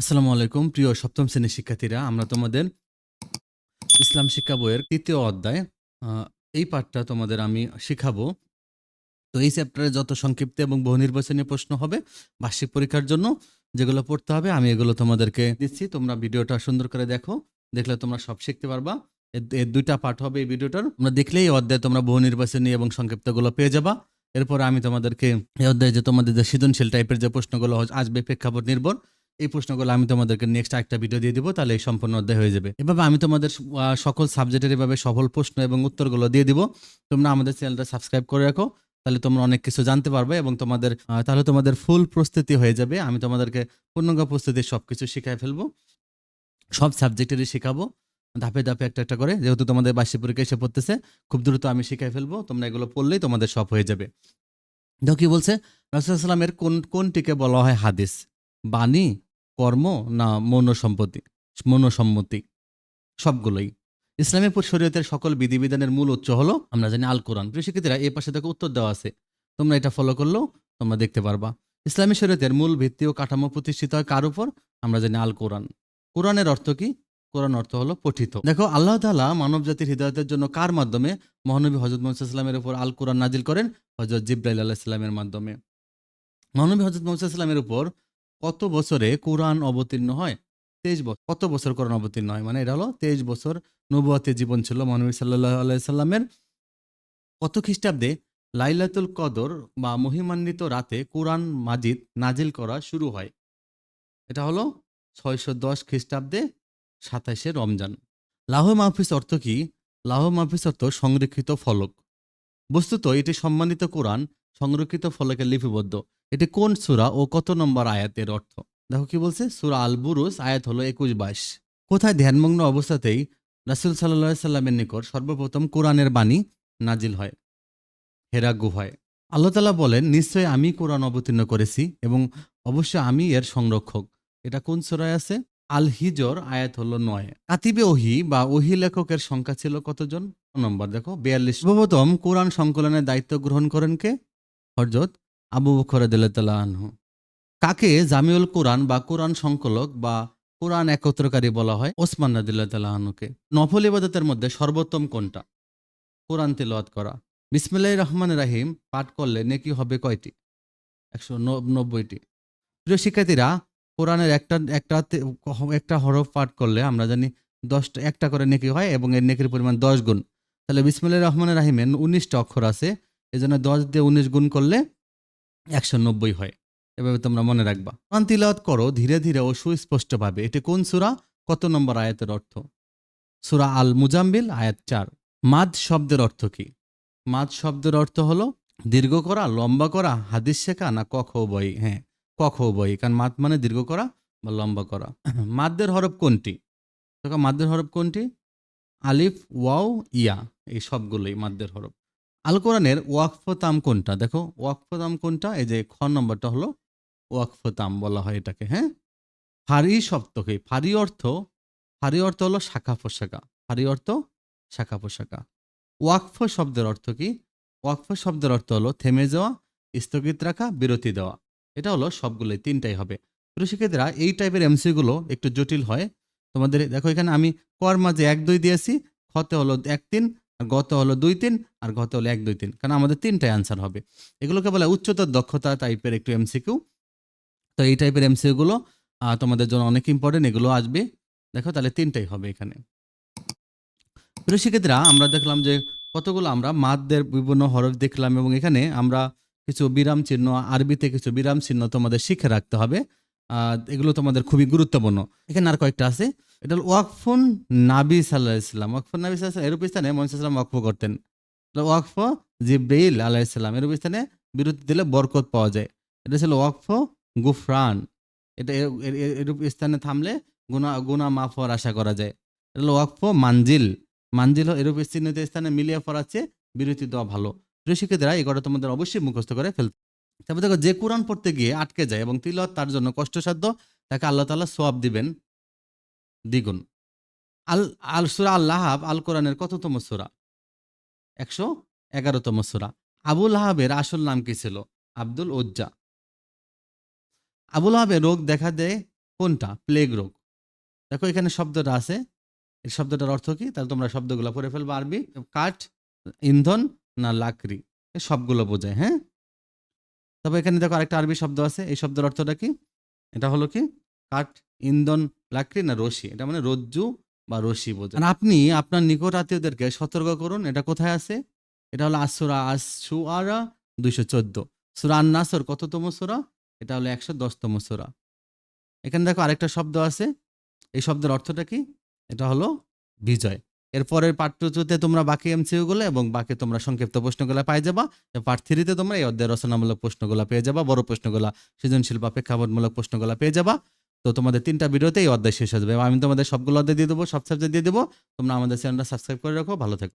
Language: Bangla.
আসসালামু আলাইকুম, প্রিয় সপ্তম শ্রেণির শিক্ষার্থীরা। আমরা তোমাদের ইসলাম শিক্ষা বইয়ের তৃতীয় অধ্যায় এই পাঠটা তোমাদের আমি শিখাবো। তো এই চ্যাপ্টারে যত সংক্ষিপ্ত এবং বহু নির্বাচনী প্রশ্ন হবে, বার্ষিক পরীক্ষার জন্য যেগুলো পড়তে হবে, আমি এগুলো তোমাদেরকে দিচ্ছি। তোমরা ভিডিওটা সুন্দর করে দেখো, দেখলে তোমরা সব শিখতে পারবা। এর দুইটা পাঠ হবে এই ভিডিওটার। তোমরা দেখলেই এই অধ্যায়ে তোমরা বহু নির্বাচনী এবং সংক্ষিপ্তগুলো পেয়ে যাবা। এরপর আমি তোমাদেরকে এই অধ্যায়ে যে তোমাদের যে সৃজনশীল টাইপের যে প্রশ্নগুলো আসবে প্রেক্ষাপট নির্ভর এই প্রশ্নগুলো আমি তোমাদেরকে নেক্সট একটা ভিডিও দিয়ে দিব, তাহলে এই সম্পূর্ণ অধ্যায় হয়ে যাবে। এভাবে আমি তোমাদের সকল সাবজেক্টের এভাবে সফল প্রশ্ন এবং উত্তরগুলো দিয়ে দিব। তোমরা আমাদের চ্যানেলটা সাবস্ক্রাইব করে রাখো, তাহলে তোমরা অনেক কিছু জানতে পারবে এবং তোমাদের তাহলে তোমাদের ফুল প্রস্তুতি হয়ে যাবে। আমি তোমাদেরকে পূর্ণাঙ্গ প্রস্তুতি সব কিছু শিখাই ফেলব। সব সাবজেক্টেরই শেখাবো। ধাপে ধাপে একটা একটা করে, যেহেতু তোমাদের বার্ষিক পরীক্ষা এসে পড়তেছে, খুব দ্রুত আমি শিখাই ফেলব। তোমরা এগুলো পড়লেই তোমাদের সব হয়ে যাবে। দেখো কি বলছে? রাসুলামের কোন, কোনটিকে বলা হয় হাদিস? বাণী? কর্ম না মনোসম্পত্তি? মনোসম্মতি। সবগুলোই। ইসলামী শরীয়তের সকল বিধিবিধানের মূল উৎস হলো, আমরা জানি আল কোরআন প্রিয় শিক্ষার্থীরা এই পাশে দেখো উত্তর দেওয়া আছে। তোমরা এটা ফলো করলেও তোমরা দেখতে পারবা। ইসলামী শরীয়তের মূল ভিত্তি ও কাঠামো প্রতিষ্ঠিত হয় কার উপর? আমরা জানি আল কোরআন কোরআনের অর্থ কি? কোরআন অর্থ হলো পঠিত। দেখো, আল্লাহ তাআলা মানব জাতির হৃদায়তের জন্য কার মাধ্যমে মহানবী হজরত মোহাম্মদ ইসলামের উপর আল কোরআন নাজিল করেন? হজরত জিব্রাইল আল্লাহ ইসলামের মাধ্যমে। মহানবী হজরত মোহাম্মদ ইসলামের উপর কত বছরে কোরআন অবতীর্ণ হয়? তেইশ বছর কত বছর কোরআন অবতীর্ণ হয়? মানে এটা হলো তেইশ বছর নবুয়াতে জীবন ছিল মহানবী সাল্লাহ আলাইসাল্লামের কত খ্রিস্টাব্দে লাইলাতুল কদর বা মহিমান্বিত রাতে কোরআন মাজিদ নাজিল করা শুরু হয়। এটা হলো ছয়শো দশ খ্রিস্টাব্দে সাতাশে রমজান। লাহ মাহফিজ অর্থ কি? লাহ মাহফিস অর্থ সংরক্ষিত ফলক। বস্তুত এটি সম্মানিত কোরআন, সংরক্ষিত ফলকে লিপিবদ্ধ। এটি কোন সুরা ও কত নম্বর আয়াতের অর্থ? দেখো কি বলছে? সূরা আল বুরুস আয়াত হলো একুশ বাইশ। কোথায়? ধ্যানমগ্ন অবস্থাতেই রাসুল সাল্লাহ সাল্লামের নিকট সর্বপ্রথম কোরআনের বাণী নাজিল হয় হেরা গুহায় আল্লাহ তালা বলেন, নিশ্চয় আমি কোরআন অবতীর্ণ করেছি এবং অবশ্যই আমি এর সংরক্ষক। এটা কোন সূরায় আছে? আল হিজর আয়াত হলো নয়। কাতিবে ওহি বা ওহি লেখকের সংখ্যা ছিল কতজন? নম্বর, দেখো, বিয়াল্লিশ। সর্বপ্রথম কোরআন সংকলনের দায়িত্ব গ্রহণ করেন কে? হরজত আবু আদিল্লাহ আনহু। কাকে? জামিউল কোরআন বা কোরআন সংকলক বা কোরআন একত্রকারী বলা হয় ওসমান তাল্লাহ আনহুকে। নফল ইবাদতের মধ্যে সর্বোত্তম কোনটা? কোরআন তেলাওয়াত করা। বিসমিল্লাহ রহমান রাহিম পাঠ করলে নেকি হবে কয়টি? একশো নব্বইটি। প্রিয় শিক্ষার্থীরা, কোরআনের একটা একটা একটা হরফ পাঠ করলে আমরা জানি দশটা, একটা করে নেকি হয় এবং এর নেকির পরিমাণ দশ গুণ। তাহলে বিসমিল্লাহ রহমান রাহিমের উনিশটা অক্ষর আছে। এই জন্য দশ দিয়ে উনিশ গুণ করলে একশো নব্বই হয়। এভাবে তোমরা মনে রাখবা। কোরআন তিলাওয়াত করো, ধীরে ধীরে ও সুস্পষ্টভাবে। এটি কোন সূরা? কত নম্বর আয়াতের অর্থ? সূরা আল মুজাম্বিল আয়াত চার। মাদ শব্দের অর্থ কি? মাদ শব্দের অর্থ হলো দীর্ঘ করা, লম্বা করা, হাদিস শেখা না কখ বই হ্যাঁ কখ বই কারণ মাদ মানে দীর্ঘ করা বা লম্বা করা। মাদ্দের হরফ কোনটি? দেখো মাদ্দের হরফ কোনটি? আলিফ, ওয়াও, ইয়া। এই সবগুলোই মাদ্দের হরফ। আল কোরআনের ওয়াকফতাম কোনটা? দেখো, ওয়াকফতাম কোনটা? এই যে খ নম্বরটা হলো ওয়াকফতাম বলা হয় এটাকে হ্যাঁ? ফারি সপ্তকে ফারি অর্থ ফারি অর্থ হলো শাখা পোশাকা। ফারি অর্থ, শাখা পোশাকা। ওয়াকফ শব্দের অর্থ কি? ওয়াকফ শব্দের অর্থ হলো থেমে যাওয়া, স্থগিত রাখা, বিরতি দেওয়া। এটা হলো সবগুলোই তিনটাই হবে। শিক্ষার্থীরা, এই টাইপের এমসিগুলো একটু জটিল হয়। তোমাদের, দেখো এখানে আমি কর মাঝে এক, দুই দিয়েছি, খতে হলো এক, তিন আর গত হলো দুই তিন, আর গত হলো এক দুই তিন। কারণ আমাদের তিনটাই আনসার হবে। এগুলোকে বলে উচ্চতর দক্ষতা টাইপের একটু এমসিকিউ তো এই টাইপের এমসিকিউগুলো তোমাদের জন্য অনেক ইম্পর্টেন্ট এগুলো আসবে। দেখো, তাহলে তিনটাই হবে এখানে। প্রিয় শিক্ষার্থীরা, আমরা দেখলাম যে কতগুলো আমরা মাদদের বিভিন্ন হরফ দেখলাম এবং এখানে আমরা কিছু বিরাম চিহ্ন, আরবিতে কিছু বিরাম চিহ্ন তোমাদের শিখে রাখতে হবে। এগুলো তোমাদের খুবই গুরুত্বপূর্ণ। এখানে আর কয়েকটা আছে। এটা হলো ওয়াকফুন নাবি সাল্লাহ ইসলাম ওয়াকফুন নাবি সাল্লাহ এরূপ স্থানে মহিষা সাল্লাম ওয়াকফ করতেন। ওয়াকফ জিব্রাইল আলাহ ইসলাম এরূপ স্থানে বিরতি দিলে বরকত পাওয়া যায়। এটা ছিল ওয়াকফ গুফরান। এটা এরূপ স্থানে থামলে গুনা গুনা মাফ হওয়ার আশা করা যায়। এটা হলো ওয়াকফ মানজিল। মানজিল এরূপ স্থানে মিলিয়ে পড়াচ্ছে, বিরতি দেওয়া ভালো। প্রিয় শিক্ষার্থীরা, এই কথা তোমাদের অবশ্যই মুখস্থ করে ফেলতে তারপর দেখো, যে কোরআন পড়তে গিয়ে আটকে যায় এবং তিলত তার জন্য কষ্টসাধ্য, তাকে আল্লাহ তাআলা সোয়াব দিবেন দ্বিগুণ। আল আল সুরা আল্লাহ আল কোরআনের কততম সুরা? একশো এগারোতম সুরা। আবুল আহাবের আসল নাম কি ছিল? আব্দুল উজ্জা। আবুল আহাবের রোগ দেখা দেয় কোনটা? প্লেগ রোগ। দেখো, এখানে শব্দটা আছে। এই শব্দটার অর্থ কি? তাহলে তোমরা শব্দগুলো পড়ে ফেলব। আরবি, কাঠ, ইন্ধন না লাকড়ি সবগুলো বোঝায় হ্যাঁ? তবে এখানে দেখো আরেকটা আরবি শব্দ আছে। এই শব্দের অর্থটা কি? এটা হলো কি? কাঠ, ইন্ধন, লাকড়ি না রশি? এটা মানে রজ্জু বা রশি বোঝায় আর আপনি আপনার নিকট আত্মীয়দেরকে সতর্ক করুন। এটা কোথায় আছে? এটা হলো আসুরা আসু আরা দুইশো চোদ্দ। সুরা আন নাসর কততম সুরা? এটা হলো একশো দশতম সুরা। এখানে দেখো আরেকটা শব্দ আছে। এই শব্দের অর্থটা কি? এটা হলো বিজয়। এরপরের পার্ট টুতে তোমরা বাকি এমসিউ গুলো এবং বাকি তোমরা সংক্ষিপ্ত প্রশ্নগুলো পাই যাবা। পার্ট থ্রিতে তোমরা এই অধ্যায় রচনামূলক প্রশ্নগুলো পেয়ে যাবা, বড় প্রশ্নগুলো, সৃজনশীল বা প্রেক্ষাপটমূলক প্রশ্নগুলো পেয়ে যাবা। তো তোমাদের তিনটা ভিডিওতে এই অধ্যায় শেষ হয়ে যাবে। আমি তোমাদের সবগুলো অধ্যায় দিয়ে দেবো, সব সাবজেক্ট দিয়ে দেবো। তোমরা আমাদের চ্যানেলটা সাবস্ক্রাইব করে রাখো। ভালো থাকো।